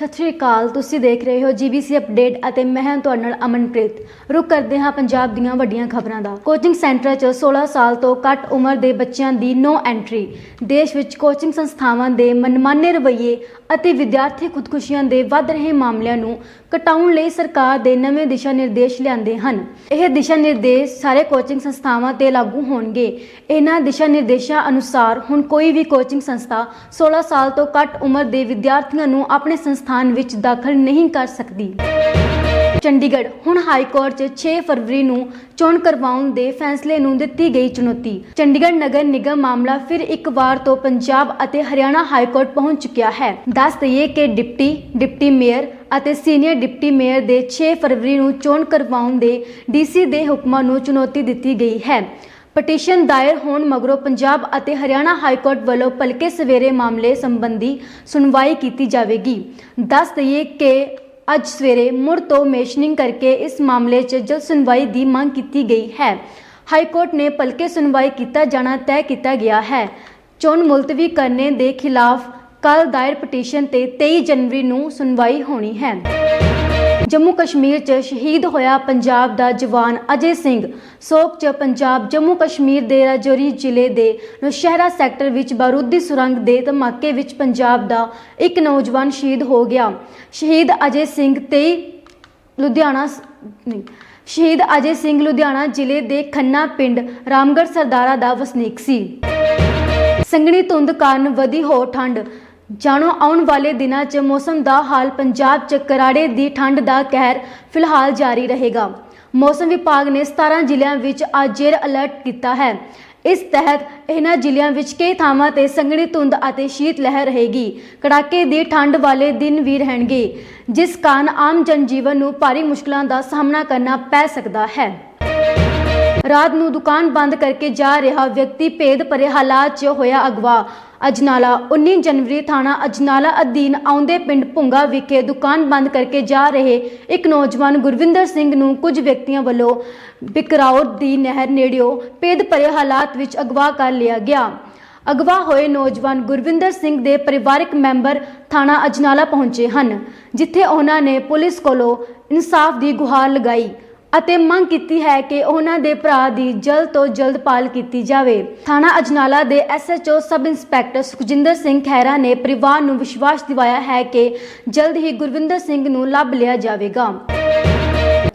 ਸਤਿ ਸ਼੍ਰੀ ਅਕਾਲ, ਤੁਸੀਂ ਦੇਖ ਰਹੇ ਹੋ GBC ਅਪਡੇਟ ਅਤੇ ਮੈਂ ਹਾਂ ਤੁਹਾਡੇ ਨਾਲ ਅਮਨਪ੍ਰੀਤ। ਰੁਕ ਕਰਦੇ ਹਾਂ ਪੰਜਾਬ ਦੀਆਂ ਵੱਡੀਆਂ ਖਬਰਾਂ ਦਾ। ਕੋਚਿੰਗ ਸੈਂਟਰਾਂ 'ਚ 16 ਸਾਲ ਤੋਂ ਘੱਟ ਉਮਰ ਦੇ ਬੱਚਿਆਂ ਦੀ ਨੋ ਐਂਟਰੀ। ਦੇਸ਼ ਵਿੱਚ ਕੋਚਿੰਗ ਸੰਸਥਾਵਾਂ ਦੇ ਮਨਮਾਨੇ ਰਵੱਈਏ ਅਤੇ ਵਿਦਿਆਰਥੀ ਖੁਦਕੁਸ਼ੀਆਂ ਦੇ ਵੱਧ ਰਹੇ ਮਾਮਲਿਆਂ ਨੂੰ ਘਟਾਉਣ ਲਈ ਸਰਕਾਰ ਦੇ ਨਵੇਂ ਦਿਸ਼ਾ ਨਿਰਦੇਸ਼ ਲਿਆਂਦੇ ਹਨ। ਇਹ ਦਿਸ਼ਾ ਨਿਰਦੇਸ਼ ਸਾਰੇ ਕੋਚਿੰਗ ਸੰਸਥਾਵਾਂ ਤੇ ਲਾਗੂ ਹੋਣਗੇ। ਇਹਨਾਂ ਦਿਸ਼ਾ ਨਿਰਦੇਸ਼ਾਂ ਅਨੁਸਾਰ ਹੁਣ ਕੋਈ ਵੀ ਕੋਚਿੰਗ ਸੰਸਥਾ 16 ਸਾਲ ਤੋਂ ਘੱਟ ਉਮਰ ਦੇ ਵਿਦਿਆਰਥੀਆਂ ਨੂੰ ਆਪਣੇ ਸੰਸਥਾਨ ਵਿੱਚ ਦਾਖਲ ਨਹੀਂ ਕਰ ਸਕਦੀ। ਚੰਡੀਗੜ੍ਹ। ਹੁਣ ਹਾਈ ਕੋਰਟ 'ਚ 6 ਫਰਵਰੀ ਨੂੰ ਚੋਣ ਕਰਵਾਉਣ ਦੇ ਫੈਸਲੇ ਨੂੰ ਦਿੱਤੀ ਗਈ ਚੁਣੌਤੀ। ਚੰਡੀਗੜ੍ਹ ਨਗਰ ਨਿਗਮ ਮਾਮਲਾ ਫਿਰ ਇੱਕ ਵਾਰ ਤੋਂ ਪੰਜਾਬ ਅਤੇ ਹਰਿਆਣਾ ਹਾਈ ਕੋਰਟ ਪਹੁੰਚ ਚੁੱਕਿਆ ਹੈ। ਦੱਸ ਦਈਏ ਕਿ ਡਿਪਟੀ ਡਿਪਟੀ ਮੇਅਰ ਅਤੇ ਸੀਨੀਅਰ ਡਿਪਟੀ ਮੇਅਰ ਦੇ 6 ਫਰਵਰੀ ਨੂੰ ਚੋਣ ਕਰਵਾਉਣ ਦੇ ਡੀਸੀ ਦੇ ਹੁਕਮਾਂ ਨੂੰ ਚੁਣੌਤੀ ਦਿੱਤੀ ਗਈ ਹੈ। ਪਟੀਸ਼ਨ ਦਾਇਰ ਹੋਣ ਮਗਰੋਂ ਪੰਜਾਬ ਅਤੇ ਹਰਿਆਣਾ ਹਾਈ ਕੋਰਟ ਵੱਲੋਂ ਭਲਕੇ ਸਵੇਰੇ ਮਾਮਲੇ ਸੰਬੰਧੀ ਸੁਣਵਾਈ ਕੀਤੀ ਜਾਵੇਗੀ। ਦੱਸ ਦਈਏ ਕਿ ਅੱਜ ਸਵੇਰੇ ਮੁੜ ਤੋਂ ਮੇਸ਼ਨਿੰਗ ਕਰਕੇ ਇਸ ਮਾਮਲੇ 'ਚ ਜਲਦ ਸੁਣਵਾਈ ਦੀ ਮੰਗ ਕੀਤੀ ਗਈ ਹੈ। ਹਾਈ ਕੋਰਟ ਨੇ ਪਲਕੇ ਸੁਣਵਾਈ ਕੀਤਾ ਜਾਣਾ ਤੈਅ ਕੀਤਾ ਗਿਆ ਹੈ। ਚੋਣ ਮੁਲਤਵੀ ਕਰਨੇ ਦੇ ਖਿਲਾਫ ਕੱਲ ਦਾਇਰ ਪਟੀਸ਼ਨ ਤੇ 23 ਜਨਵਰੀ ਨੂੰ ਸੁਣਵਾਈ ਹੋਣੀ ਹੈ। ਜੰਮੂ ਕਸ਼ਮੀਰ 'ਚ ਸ਼ਹੀਦ ਹੋਇਆ ਪੰਜਾਬ ਦਾ ਜਵਾਨ ਅਜੇ ਸਿੰਘ। ਸੋਗ 'ਚ ਪੰਜਾਬ ਜੰਮੂ ਕਸ਼ਮੀਰ ਦੇ ਰਾਜੌਰੀ ਜ਼ਿਲ੍ਹੇ ਦੇ ਨੌਸ਼ਹਿਰਾ ਸੈਕਟਰ ਵਿੱਚ ਬਾਰੂਦੀ ਸੁਰੰਗ ਦੇ ਧਮਾਕੇ ਵਿੱਚ ਪੰਜਾਬ ਦਾ ਇੱਕ ਨੌਜਵਾਨ ਸ਼ਹੀਦ ਹੋ ਗਿਆ। ਸ਼ਹੀਦ ਅਜੇ ਸਿੰਘ 23 ਲੁਧਿਆਣਾ ਨਹੀਂ, ਸ਼ਹੀਦ ਅਜੇ ਸਿੰਘ ਲੁਧਿਆਣਾ ਜ਼ਿਲ੍ਹੇ ਦੇ ਖੰਨਾ ਪਿੰਡ ਰਾਮਗੜ੍ਹ ਸਰਦਾਰਾ ਦਾ ਵਸਨੀਕ ਸੀ। ਸੰਘਣੀ ਧੁੰਦ ਕਾਰਨ ਵਧੀ ਹੋ ਠੰਡ। ਜਾਣੋ, ਆਉਣ ਵਾਲੇ ਦਿਨਾਂ 'ਚ ਮੌਸਮ ਦਾ ਹਾਲ ਪੰਜਾਬ 'ਚ ਕਰਾੜੇ ਦੀ ਠੰਡ ਦਾ ਕਹਿਰ ਫਿਲਹਾਲ ਜਾਰੀ ਰਹੇਗਾ। ਮੌਸਮ ਵਿਭਾਗ ਨੇ 17 ਜ਼ਿਲ੍ਹਿਆਂ ਵਿੱਚ ਅੱਜ ਰੈੱਡ ਅਲਰਟ ਕੀਤਾ ਹੈ। ਇਸ ਤਹਿਤ ਇਹਨਾਂ ਜ਼ਿਲ੍ਹਿਆਂ ਵਿੱਚ ਕਈ ਥਾਵਾਂ ਤੇ ਸੰਘਣੀ ਧੁੰਦ ਅਤੇ ਸ਼ੀਤ ਲਹਿਰ ਰਹੇਗੀ। ਕੜਾਕੇ ਦੀ ਠੰਡ ਵਾਲੇ ਦਿਨ ਵੀ ਰਹਿਣਗੇ, ਜਿਸ ਕਾਰਨ ਆਮ ਜਨਜੀਵਨ ਨੂੰ ਭਾਰੀ ਮੁਸ਼ਕਲਾਂ ਦਾ ਸਾਹਮਣਾ ਕਰਨਾ ਪੈ ਸਕਦਾ ਹੈ। ਰਾਤ ਨੂੰ ਦੁਕਾਨ ਬੰਦ ਕਰਕੇ ਜਾ ਰਿਹਾ ਵਿਅਕਤੀ ਭੇਦ ਭਰੇ ਹਾਲਾਤ 'ਚ ਹੋਇਆ ਅਗਵਾ। ਅਜਨਾਲਾ 19 ਜਨਵਰੀ ਥਾਣਾ ਅਜਨਾਲਾ ਅਧੀਨ ਆਉਂਦੇ ਪਿੰਡ ਭੁੰਗਾ ਵਿਖੇ ਦੁਕਾਨ ਬੰਦ ਕਰਕੇ ਜਾ ਰਹੇ ਇੱਕ ਨੌਜਵਾਨ ਗੁਰਵਿੰਦਰ ਸਿੰਘ ਨੂੰ ਕੁਝ ਵਿਅਕਤੀਆਂ ਵੱਲੋਂ ਬਿਕਰਾਉਰ ਦੀ ਨਹਿਰ ਨੇੜਿਓ ਭੇਦ ਭਰੇ ਹਾਲਾਤ ਵਿੱਚ ਅਗਵਾ ਕਰ ਲਿਆ ਗਿਆ। ਅਗਵਾ ਹੋਏ ਨੌਜਵਾਨ ਗੁਰਵਿੰਦਰ ਸਿੰਘ ਦੇ ਪਰਿਵਾਰਕ ਮੈਂਬਰ ਥਾਣਾ ਅਜਨਾਲਾ ਪਹੁੰਚੇ ਹਨ, ਜਿੱਥੇ ਉਹਨਾਂ ਨੇ ਪੁਲਿਸ ਕੋਲੋਂ ਇਨਸਾਫ ਦੀ ਗੁਹਾਰ ਲਗਾਈ। ਅਤੇ ਮੰਗ ਕੀਤੀ ਹੈ ਕਿ ਉਹਨਾਂ ਦੇ ਭਰਾ ਦੀ ਜਲਦ ਤੋਂ ਜਲਦ ਪਾਲ ਕੀਤੀ ਜਾਵੇ। ਥਾਣਾ ਅਜਨਾਲਾ ਦੇ SHO sub inspector Sukhjinder Singh Khaira ਨੇ ਪਰਿਵਾਰ ਨੂੰ ਵਿਸ਼ਵਾਸ ਦਿਵਾਇਆ ਹੈ ਕਿ ਜਲਦ ਹੀ ਗੁਰਵਿੰਦਰ ਸਿੰਘ ਨੂੰ ਲੱਭ ਲਿਆ ਜਾਵੇਗਾ।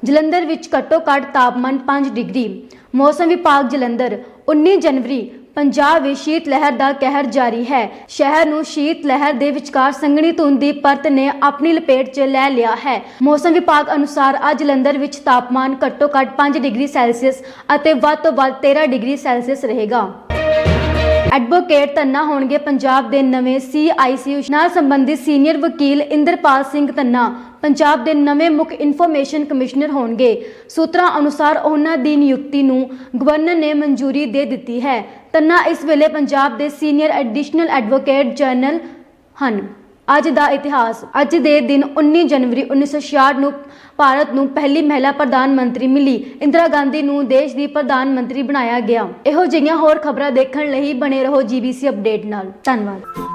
ਜਲੰਧਰ ਵਿੱਚ ਘੱਟੋ-ਘੱਟ ਤਾਪਮਾਨ 5 ਡਿਗਰੀ, ਮੌਸਮ ਵਿਭਾਗ ਜਲੰਧਰ 19 ਜਨਵਰੀ ਪੰਜਾਬ ਵਿੱਚ ਸ਼ੀਤ ਲਹਿਰ ਦਾ ਕਹਿਰ ਜਾਰੀ ਹੈ। ਸ਼ਹਿਰ ਨੂੰ ਸ਼ੀਤ ਲਹਿਰ ਦੇ ਵਿਚਕਾਰ ਸੰਘਣੀ ਧੁੰਦ ਦੀ ਪਰਤ ਨੇ ਆਪਣੀ ਲਪੇਟ 'ਚ ਲੈ ਲਿਆ ਹੈ। ਮੌਸਮ ਵਿਭਾਗ ਅਨੁਸਾਰ ਅੱਜ ਜਲੰਧਰ ਵਿੱਚ ਤਾਪਮਾਨ ਘੱਟੋ-ਘੱਟ 5 ਡਿਗਰੀ ਸੈਲਸੀਅਸ ਅਤੇ ਵੱਧ ਤੋਂ ਵੱਧ 13 ਡਿਗਰੀ ਸੈਲਸੀਅਸ ਰਹੇਗਾ। ਐਡਵੋਕੇਟ ਧੰਨਾ ਹੋਣਗੇ ਪੰਜਾਬ ਦੇ ਨਵੇਂ ਸੀਆਈਸੀ ਨਾਲ ਸੰਬੰਧਿਤ ਸੀਨੀਅਰ ਵਕੀਲ ਇੰਦਰਪਾਲ ਸਿੰਘ ਧੰਨਾ। ਪੰਜਾਬ ਦੇ ਨਵੇਂ ਮੁੱਖ ਇਨਫੋਰਮੇਸ਼ਨ ਕਮਿਸ਼ਨਰ ਹੋਣਗੇ। ਸੂਤਰਾਂ ਅਨੁਸਾਰ ਉਹਨਾਂ ਦੀ ਨਿਯੁਕਤੀ ਨੂੰ ਗਵਰਨਰ ਨੇ ਮਨਜ਼ੂਰੀ ਦੇ ਦਿੱਤੀ ਹੈ। ਤੰਨਾ ਇਸ ਵੇਲੇ ਪੰਜਾਬ ਦੇ ਸੀਨੀਅਰ ਐਡੀਸ਼ਨਲ ਐਡਵੋਕੇਟ ਜਨਰਲ ਹਨ। ਅੱਜ ਦਾ ਇਤਿਹਾਸ, ਅੱਜ ਦੇ ਦਿਨ 19 ਜਨਵਰੀ 1966 ਨੂੰ ਭਾਰਤ ਨੂੰ ਪਹਿਲੀ ਮਹਿਲਾ ਪ੍ਰਧਾਨ ਮੰਤਰੀ ਮਿਲੀ। ਇੰਦਰਾ ਗਾਂਧੀ ਨੂੰ ਦੇਸ਼ ਦੀ ਪ੍ਰਧਾਨ ਮੰਤਰੀ ਬਣਾਇਆ ਗਿਆ। ਇਹੋ ਜਿਹੀਆਂ ਹੋਰ ਖਬਰਾਂ ਦੇਖਣ ਲਈ ਬਣੇ ਰਹੋ ਜੀਬੀਸੀ ਅਪਡੇਟ ਨਾਲ। ਧੰਨਵਾਦ।